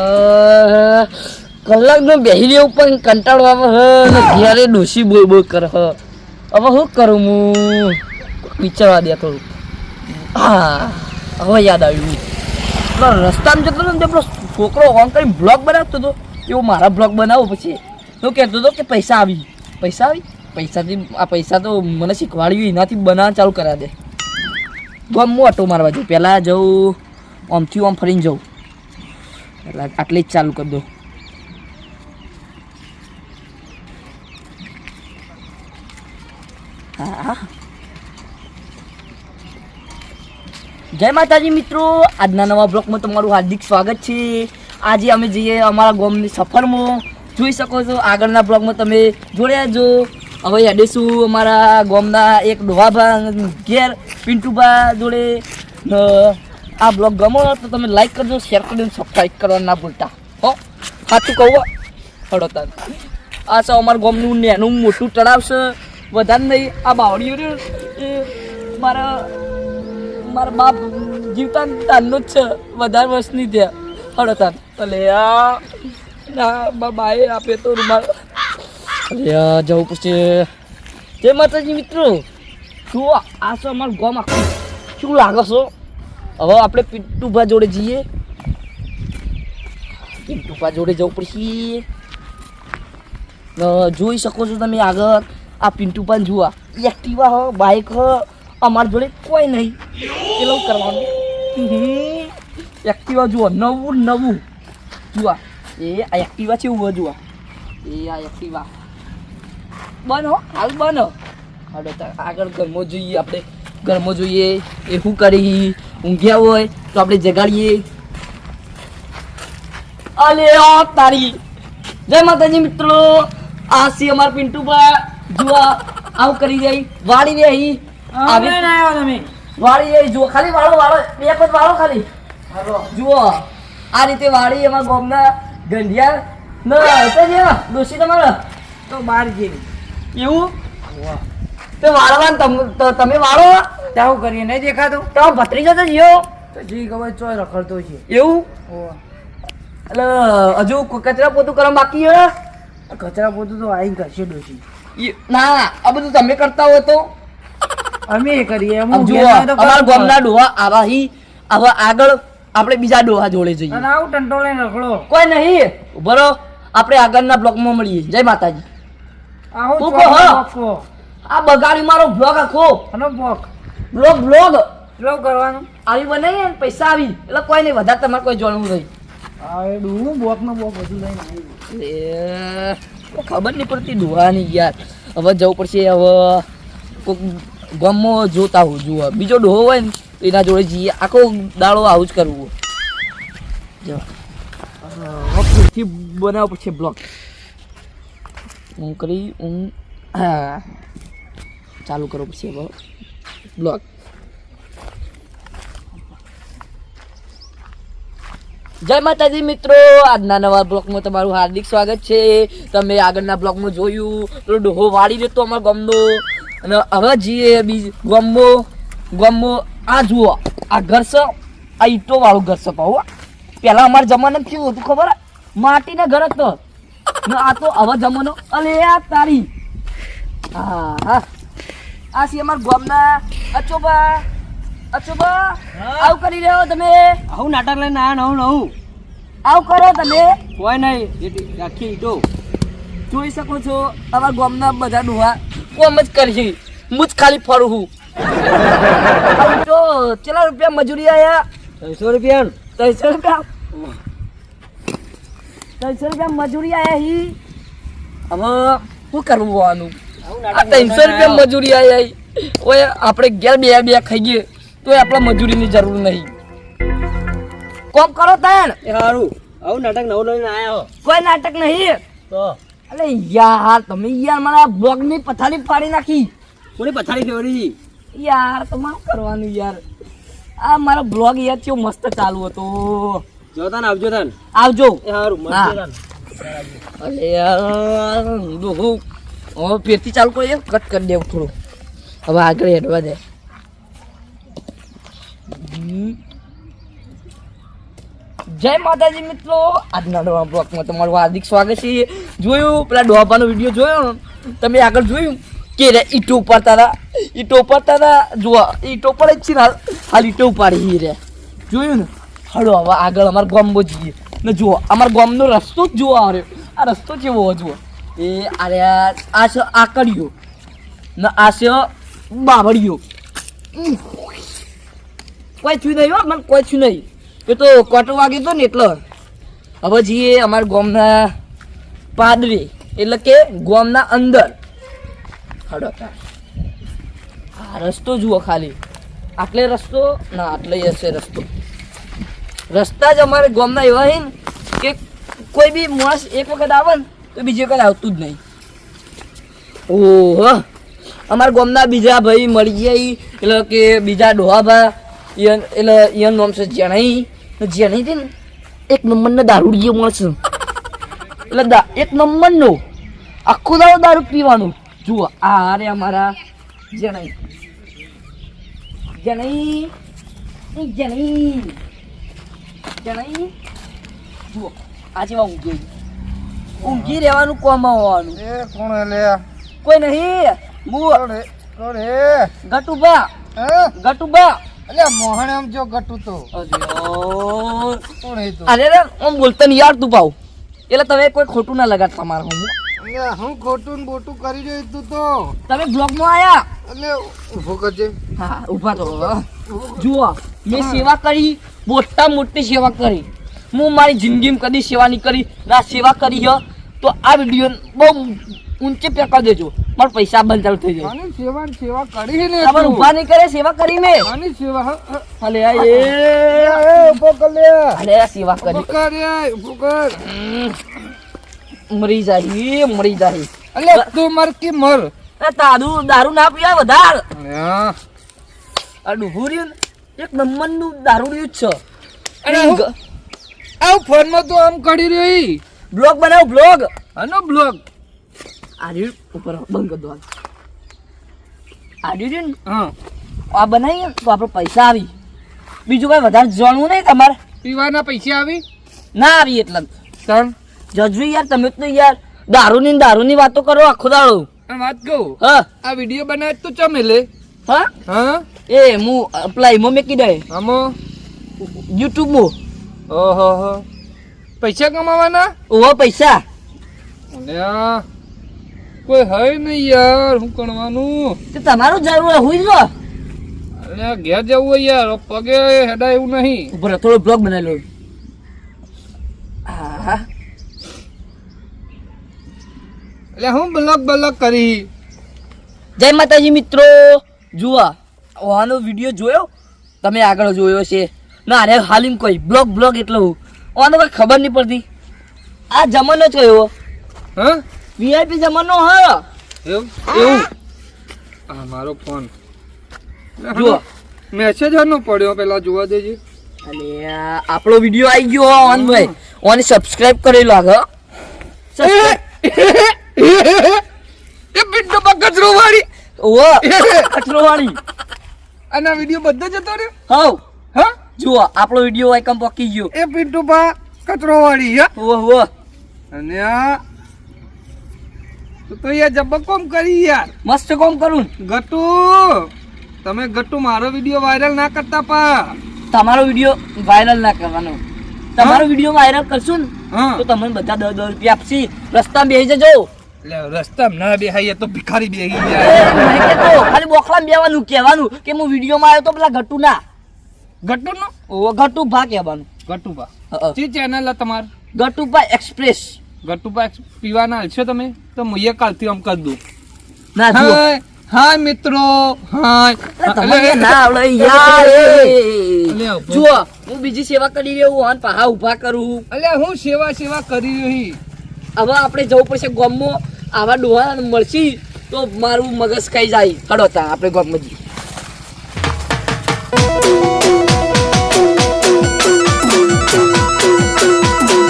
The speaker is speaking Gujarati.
અલ્યા કલાક નો બેહી રહ્યો પણ કંટાળો આવે હ ને ઘેરે ડોસી બોલ બોલ કરે હ. હવે શું કરું હું? વિચારવા દે થોડું હા, હવે યાદ આવ્યું. પેલો રસ્તામાં જતો હતો ને પેલો છોકરો ઓન કરી બ્લોગ બનાવતો હતો. એવો મારા બ્લોગ બનાવો પછી. તો કહેતો હતો કે પૈસા આવી. પૈસા આવી? પૈસાથી, આ પૈસા તો મને શીખવાડ્યું, એનાથી બનાવવા ચાલુ કરા દે. ગમ હું ઓટો મારવા જઉં. પહેલાં જઉં આમથી આમ ફરીને જઉં. એટલે આટલી જ ચાલુ કરી દો. હા. જય માતાજી મિત્રો, આજના નવા બ્લોગમાં તમારું હાર્દિક સ્વાગત છે. આજે અમે જઈએ અમારા ગામની સફરમાં. જોઈ શકો છો, આગળના બ્લોગમાં તમે જોડ્યા જો હવે હેડીશું અમારા ગામના એક ડોહાભા ઘેર પિન્ટુભા જોડે આ બ્લોગ ગમો તો તમે લાઈક કરજો શેર કરજો સબસ્ક્રાઈબ કરવા ના ભૂલતા. હો? સાચું કહું હડો તાર આ સૌ અમારા ગામનું નેનું મોટું તળાવ વધારે નહીં, આ રહ્યો. મારા મારા બાપ જીવતા તારનો જ છે. વધારે વર્ષની ત્યાં હડો તાર એટલે આ, ના બાએ આપે તો રૂમાલ. આ, જવું પછી જય માતાજી મિત્રો. શું આ છે અમારું ગામ આખું. શું લાગો છો? હવે આપણે પિન્ટુભા જોડે જઈએ. પિન્ટુભા જોડે જવું પડશે. જોઈ શકો છો તમે આગળ. આ પિન્ટુ પણ જુઓ એક્ટિવા હ બાઇક હ. અમારા જોડે કોઈ નહીં. પેલું કરવાનું. એક્ટિવા જુઓ, નવું નવું. જુઓ, એ આ એક્ટિવા છે એવું જુઓ. એ આ એક્ટિવા બનો હાલ બન. હવે આગળ ઘરમાં જોઈએ આપણે. ઘરમાં જોઈએ, એ શું કરી? ઊંઘ્યા હોય તો આપણે જગાડીએ અલે આ તારી જય માતાજી મિત્રો આ સી અમાર પિન્ટુબા જુઆ આવું કરી જાય વાળી રે અહીં આવી વાળી એ જુઓ ખાલી વાળો વાળો બે પદ વાળો ખાલી જુઓ આ રીતે વાળી એમાં ગોમના ગંઢિયા. ન હતા જ દોશી તમારો. તો બાર જેવી એવું? તો વાળવાનું તમે વાળો? તાવું કરીએ નહીં દેખાતું? તો ભત્રીજો તો જીઓ તો જી ખબર ચોય રખડતો છે. એવું? એટલે હજુ કચરા પોતું કરવા બાકી હે? કચરા પોતું તો આઈ કરશે ડોશી ના આ બધું તમે કરતા હોય તો. અમે કરીએ અમારા ગામના ડોહા આવા હી હવે આગળ આપણે બીજા ડોહા જોડે. જઈએ. આવું ટંટો રખડો. કોઈ નહીં. બરો આપણે આગળના બ્લોકમાં મળીએ. જય માતાજી. આવું. આ બગાડી મારો બ્લોક આખો. અને બોક બ્લોગ બ્લોગ બ્લોગ કરવાનું. આવી બનાવીએ ને પૈસા આવી. એટલે કોઈ નહીં વધારે તમારે કોઈ જોડવું નહીં. આ એ ડૂહું બોક નો બોક બધું લઈને આવી. એ ખબર નહીં પડતી ડોહાની યાર. હવે જવું પડશે હવે કોઈક ગમો જોતા હું જુઓ. બીજો ડોહો હોય ને તો એના જોડે જઈએ. આખો દાડો આવું જ કરવું. હોય. જો હવે બનાવવો પડશે બ્લોક હું કરી હું હા. ચાલુ કરવું પડશે હવે બ્લોક જય માતાજી મિત્રો, આજના નવા બ્લોકમાં તમારું હાર્દિક સ્વાગત છે. તમે આગળના બ્લોકમાં જોયું, પેલો ડોહો વાળી દેતો અમારો ગામનો. અને હવે જઈએ બીજ ગમો ગમો આ જુઓ, આ ઘર આ ઈટો વાળું ઘર છે પાહુ પહેલા અમારા જમાનામાં કેવું હતું ખબર? માટીના ઘર હતો. આ તો હવે જમાનો. અલે આ તારી. હા હા. આ સી અમારા ગામના અચોબા. અચોબા આવું કરી રહ્યો તમે? આવું નાટક લઈને આયા નવું નવું આવું. કરો તમે? કોઈ નહીં આખી ઈટો. જોઈ શકો છો અમારા ગામના બધા ડુહા કોમ જ કરશે હું જ ખાલી ફરું છું. આવું તો કેટલા રૂપિયા મજૂરી આયા? ત્રણસો રૂપિયા ત્રણસો રૂપિયા? ત્રણસો રૂપિયા મજૂરી આયા હી? હવે શું કરવું આનું? આ ત્રણસો રૂપિયા મજૂરી આવી ઓય આપણે ઘેર બે બે ખાઈએ. તો આપણે મજૂરીની જરૂર નહીં. કોમ કરો એ સારું આવું નાટક નવું લઈને આવ્યો કોઈ નાટક નહીં. તો? અરે યાર તમે યાર મારા બ્લોગની પથારી ફાડી નાખી. કોની પથારી ફેવરી યાર તમારે કરવાનું યાર. આ મારો બ્લોગ યાર કેવો મસ્ત ચાલુ હતો. જોતા ને આવજો તન. આવજો. એ સારું મસ્ત તન. અરે યાર ડોહો હવે ફેરથી ચાલુ કરીએ. કટ કરી દેવું થોડું. હવે આગળ હેડવા દે. જય માતાજી મિત્રો. આજના નવા બ્લોકમાં તમારું હાર્દિક સ્વાગત છે. જોયું? પેલા ડોબાનો વીડિયો જોયો? ને? તમે આગળ જોયું? કે રે, ઈટો ઉપાડતા હતા. ઈટો ઉપાડતા હતા. જુઓ, ઈટો પડે જ છે ને હાલ. ઈટો ઉપાડી રે. જોયું ને? હળો હવે આગળ અમારા ગામમાં જઈએ. ને જુઓ, અમારા ગામનો રસ્તો જ જોવા આવ્યો. આ રસ્તો કેવો જુઓ. એ અરે આ છે આકડીઓ. ને આ છે બાવળીઓ. કોઈ થયું નહીં હો, મને કોઈ થયું નહીં. એ તો કોટો વાગ્યો તો ને એટલે. હવે જઈએ અમારા ગોમના પાદરી, એટલે કે ગામના અંદર. આ રસ્તો જુઓ ખાલી. આટલે રસ્તો? ના, આટલે હશે રસ્તો. રસ્તા જ અમારે ગામના એવા છે કે કોઈ બી માણસ એક વખત આવે ને તો બીજે વખત આવતું જ નહીં. ઓહો. અમારા ગામના બીજા ભાઈ મળી ગયા એટલે કે બીજા ડોહાભા, ઈયન- એટલે યન નામ છે જણાઈ. જેણાઈ છે ને, એક નંબરનો દારૂડિયો મળશે એટલે દા, એક નંબરનો. આખો દાડો દારૂ પીવાનું. જુઓ, આ અરે અમારા જણાઈ. જણાઈ. જણાઈ. જેણાઈ. જુઓ, આ જેવા ઊંઘી ઊંઘી રહેવાનું કોમ આવવાનું એ કોણ લે કોઈ નહીં. હું? કોણ હે? ગટુબા. હે? ગટુબા. અલે મોહન આમ જો ગટુ તો. કોણ હે તો? અરે રે આમ બોલતો નહીં યાર તું પાવ એટલે તમે કોઈ ખોટું ના લગાડ તમારે હું. હું ખોટું ને બોટું કરી રહ્યો તું તો. તમે બ્લોગમાં આયા? અલે ઊભો કરજે. હા ઊભા તો જુઓ મેં સેવા કરી મોટા મોટી સેવા કરી. હું મારી જિંદગીમાં કદી સેવા નહીં કરી ના સેવા કરી છે તો આ વીડિયો બહુ ઊંચે પેકા દેજો. મારા પૈસા બંધ ચાલુ થઈ જાય. આની સેવા સેવા કરી ને તમાર ઊભા ઊભા નહીં કરે સેવા કરી મેં આની સેવા. અલે આ એ, ઊભો કર લે. અલે આ સેવા ઊભો કરી કર રે, ઊભો કર. મરી જાય મરી જાય અલે તું મર કે મર? એ તારું દારૂ ના પીવા વધાર. આ ડૂબું એક નંબર નંબરનું દારૂ રહ્યું છે. અરે આવ ફોનમાં તો આમ કરી રહ્યો ઈ. બ્લોગ બનાવ બ્લોગ? આનો બ્લોગ. આ ઉપર બંધ કરી દો. આ ને હા. આ બનાવીએ તો આપણે પૈસા આવી. બીજું કઈ વધારે જાણવું નહીં તમારે? પીવાના પૈસા આવી? ના આવી એટલે. તન. જજવી યાર તમે તો યાર દારૂની ને દારૂની વાતો કરો આખો દાડો. વાત કહું? હા. આ વીડિયો બનાવે તો ચમે લે. હા? હા? એ હું અપ્લાય મો મેકી દે. આમો? યુટ્યુબ મો ઓહો હો. પૈસા કમાવાના? ઓહો પૈસા. અલ્યા કોઈ હૈ નહીં યાર હું કરવાનું તે તમારું જરૂર હોય જો. અલ્યા ઘેર જવું હોય યાર પગે હેડા એવું નહીં. ઉપર થોડો બ્લોગ બનાવી લો એટલે હું બ્લોગ બ્લોગ કરી. જય માતાજી મિત્રો. જુઓ ઓહાનો વીડિયો જોયો? તમે આગળ જોયો છે ના અરે હાલીમ કોઈ બ્લોગ બ્લોગ એટલે હું. આનો કોઈ ખબર નહીં પડતી. આ જમાનો છે એવો હા? વીઆઈપી જમાનો હા. એવું? એવું? આ મારો ફોન જુઓ. મેસેજ હનો પડ્યો પેલા જોવા દેજે. અને આ આપણો વીડિયો આવી ગયો ઓન ભાઈ ઓને સબસ્ક્રાઇબ કરી Subscribe- એ પિન્ટુ બકચરો વાળી. ઓ કચરો વાળી. અને આ વીડિયો બધો જતો રહ્યો? હવ. હા જુઓ આપણો વીડિયો આઈકમ પકી ગયો. એ પિન્ટુ બા કચરો વાળી હે? ઓહ ઓહ. અને આ તું યાર જબ્બર કોમ કરી યાર. મસ્ત કોમ કરું. ગટુ તમે ગટુ મારો વીડિયો વાયરલ ના કરતા પા. તમારો વીડિયો વાયરલ ના કરવાનો. તમારો વીડિયો વાયરલ કરશું ને તો તમને બધા દસ દસ રૂપિયા આપશી. રસ્તા બેસી જજો. રસ્તામાં ના બેહાઈએ તો ભિખારી બેહી જાય ખાલી બોખલા બેવાનું કહેવાનું કે હું વિડીયોમાં આવ્યો તો પેલા ગટુ ના ગટુ નો ઓ ગટુ ભા કહેવાનું. ગટુ પા અ, અ. ચી ચેનલ તમાર? ગટુ ભા એક્સપ્રેસ. ગટુ પા પીવાના છો તમે? તો હું એ કાલથી આમ કરી દઉં. ના હાય મિત્રો અરે ના આવડે યાર જુઓ હું બીજી સેવા કરી રહ્યો હું અને પાહા ઊભા કરું. એટલે હું સેવા સેવા કરી રહી હવે આપણે જવું પડશે ગોમમાં આવા ડોહા મળશી તો મારું મગજ ખાઈ જાય. હડો તા આપણે ગામમાં જઈએ.